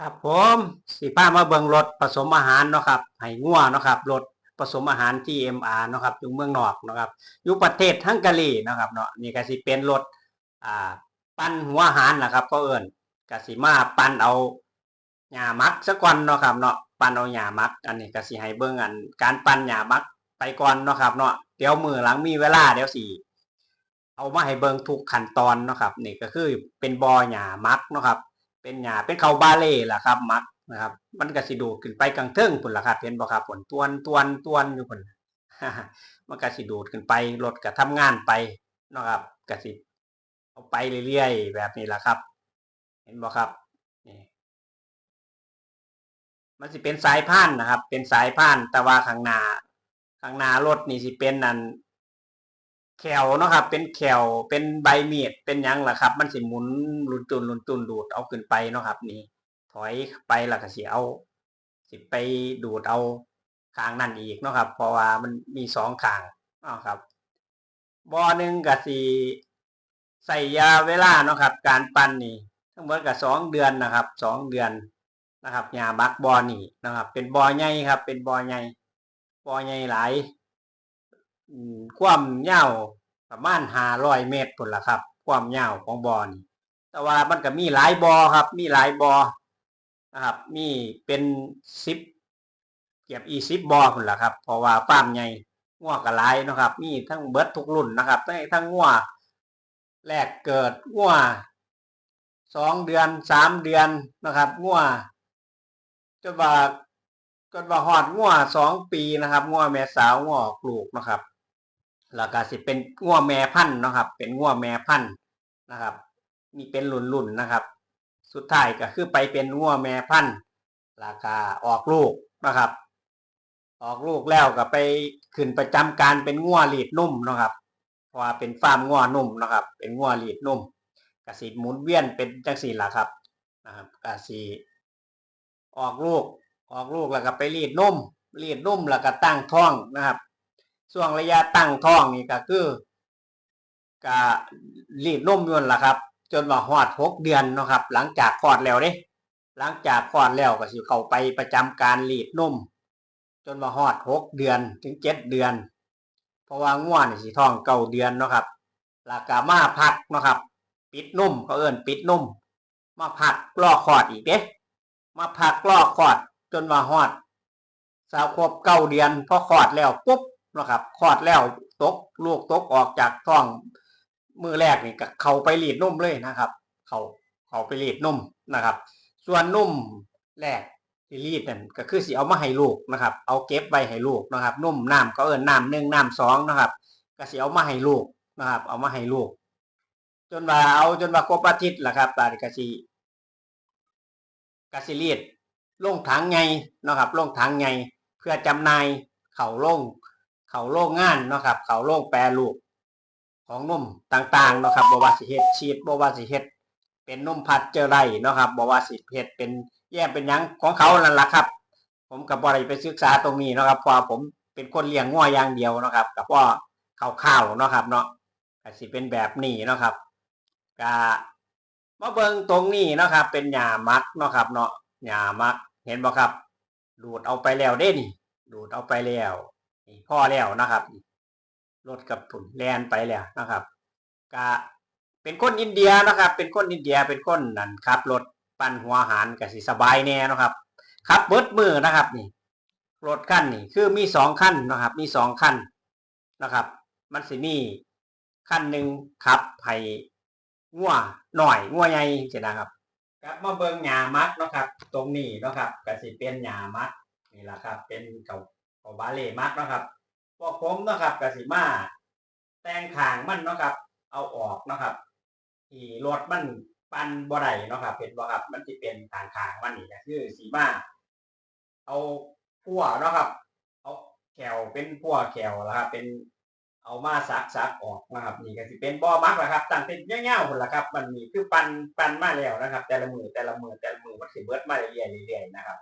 ครับผมสีผ้ามาเบิงรถผสมอาหารเนาะครับให้งัวเนาะครับรถผสมอาหาร GMR เนาะครับอยู่เมืองนอกเนาะครับอยู่ประเทศฮังการีเนาะครับเนาะนี่ก็สิเป็นรถอ่าปั้นหัวอาหารนะครับ ก็เอิ้นก็สิมาปั้นเอาหญ้ามักซะก่อนเนาะครับเนาะปั้นเอาหญ้ามัก อันนี้กสิให้เบิ่งอัน การปั้นหญ้ามักไปก่อนเนาะครับเนาะเดี๋ยวมือหลังมีเวลาเดี๋ยวสิเอามาให้เบิ่งทุกขั้นตอนเนาะครับนี่ก็คือเป็นบอหญ้ามักเนาะครับ เป็นหญ้าเป็นเขาบาเล่ล่ะครับ มักนะครับ มันก็สิดูดขึ้นไปกลางเทิงพุ่นล่ะครับเห็นบ่ครับผลตวนตวนตวนอยู่พุ่นมันก็สิดูดขึ้นไปรถก็ทำงานไปนะครับก็สิเอาไปเรื่อยๆแบบนี้ล่ะครับ เห็นบ่ครับนี่มันสิเป็นสายพานนะครับ เป็นสายพานแต่ว่าข้างหน้าข้างหน้ารถนี่สิเป็นนั่น แขวเนาะครับ เป็นแขวเป็นใบมีดเป็นยังล่ะครับ มันสิหมุนลุนตุนลุนตุนดูดเอาขึ้นไปเนาะครับ นี่ ถอยไปล้วก็สิเอาสิไปดูดเอาข้างนั่นอีกเนาะครับ เพราะว่ามันมีสองข้างเนาะครับบ่อหนึ่งก็สิใส่ยาเวลาเนาะครับ การปั้นนี่ ทั้งหมดก็สองเดือนนะครับสองเดือนนะครับยาบักบอนี่นะครับ เป็นบอใหญ่ครับ เป็นบอใหญ่บอใหญ่หลาย อืมความยาวประมาณห้าร้อยเมตรพุ่นละครับ ความยาวของบอนี่แต่ว่ามันก็มีหลายบอครับ มีหลายบอนะครับ มีเป็นสิบเกือบอีสิบบอพุ่นละครับ เพราะว่าฟาร์มใหญ่งัวก็หลนะครับ มีทั้งเบิดทุกรุ่นนะครับทั้งทั้งงัวแรกเกิดงัวสองเดือนสามเดือนนะครับงัวจนว่าจนว่าหอดงัวสองปีนะครับงัวแม่สาวงัวปลูกนะครับ แล้วก็สิเป็นงัวแม่พันธุ์นะครับ เป็นงัวแม่พันธุ์นะครับ มีเป็นรุ่นรุ่นนะครับ สุดท้ายก็คือไปเป็นงัวแม่พันธุ์แล้วก็ออกลูกนะครับ ออกลูกแล้วก็ไปขึ้นประจำการเป็นงัวลีดนุ่มนะครับเพราะว่าเป็นฟาร์มงัวนุ่มนะครับ เป็นงัวลีดนุ่มกสิหมุนเวียนเป็นจังสี่ล่ะครับนะครับกสิออกลูกออกลูกแล้วก็ไปรีดนุ่มรีดนุ่มแล้วก็ตั้งท้องนะครับ ช่วงระยะตั้งท้องนี่ก็คือก็รีดนุ่มยนั่นล่ะครับ จนว่าฮอดหกเดือนเนาะครับ หลังจากคลอดแล้วเด้หลังจากคลอดแล้วก็สิเข้าไปประจำการรีดนุ่มจนว่าฮอดหกเดือนถึงเจ็ดเดือน เพราะว่าง่วนสิท้องเก้าเดือนเนาะครับแล้วก็มาพักเนาะครับ ปิดนุ่มเขาเอิ้นปิดนุ่มมาพักล่อคลอดอีกเด้มาพักล่อคลอดจนว่าฮอด สาวครบเก้าเดือนพอคลอดแล้วปุ๊บ นะครับคลอดแล้วตกลูกตกออกจากท้องมือแรกนี่ก็เขาไปรีดนุ่มเลยนะครับ เขาเขาไปรีดนุ่มนะครับ ส่วนนุ่มแรกที่รีดนั่นก็คือสิเอามาให้ลูกนะครับ เอาเก็บไว้ให้ลูกนะครับ นุ่มน้ำก็เอิ้นน้ำหนึ่งน้ำสองนะครับก็สิเอามาให้ลูกนะครับ เอามาให้ลูก จนว่าเอาจนว่าครบอาทิตย์ละครับตาดิกาซีกาซิเลีดลงถังไงนะครับลงถังไงเพื่อจำหน่ายเข่าลง เขาโรงงานเนาะครับ เขาโรงแปรรูปของนมต่างๆเนาะครับบว่าสิเฮ็ดชีสบว่าสิเฮ็ดเป็นนมพัดเจอไรเนาะครับบว่าสิเฮ็ดเป็นแย่เป็นยังของเขานั่นล่ะครับ ผมกับบ่ได้ไปศึกษาตรงนี้เนาะครับเพราะผมเป็นคนเลี้ยงงัวอย่างเดียวเนาะครับกับว่าข้าวๆเนาะครับ เนาะก็สิเป็นแบบนี้เนาะครับก็มาเบิงตรงนี้เนาะครับ เป็นหญ้ามักเนาะครับ เนาะหญ้ามัก เห็นบ่ครับ ดูดเอาไปแล้วเด้นี่ ดูดเอาไปแล้ว นี่พ่อแล้วนะครับรถกับผุนแลนไปแล้วนะครับก็เป็นคนอินเดียนะครับ เป็นคนอินเดียเป็นคนนั่นครับรถปั่นหัวหารก็สิสบายแน่นะครับขับเบิดมือนะครับนี่รถคันนี่คือมีสองคันนะครับ มีสองคันนะครับ มันสิมีคันหนึ่งขับให้งัวหน่อยงัวใหญ่ใช่นะครับครับมาเบิงหญ้ามักเนะครับ ตรงนี้นะครับก็สิเป็นหญ้ามักนี่แหละครับ เป็นเก่า ก่าบาเล่มักนะครับพวกผมนะครับกสิมาแตงขางมันนะครับ เอาออกนะครับที่รถมันปันบ่ได้นะครับเห็นบ่ครับมันสิเป็นทางขางมันนี่ก็คือสีมาเอาพั่วนะครับ เอาแขวเป็นพั่วแขวแล้วครับ เป็นเอามาซักซักออกนะครับ นี่ก็สิเป็นบ่อมักแหละครับตั้งเป็นเงี้ยวๆหมดละครับ มันมีคือปันปันมาแล้วนะครับ แต่ละมือแต่ละมือแต่ละมือมันสิเบิดมาเรื่อยๆเรื่อยๆนะครับ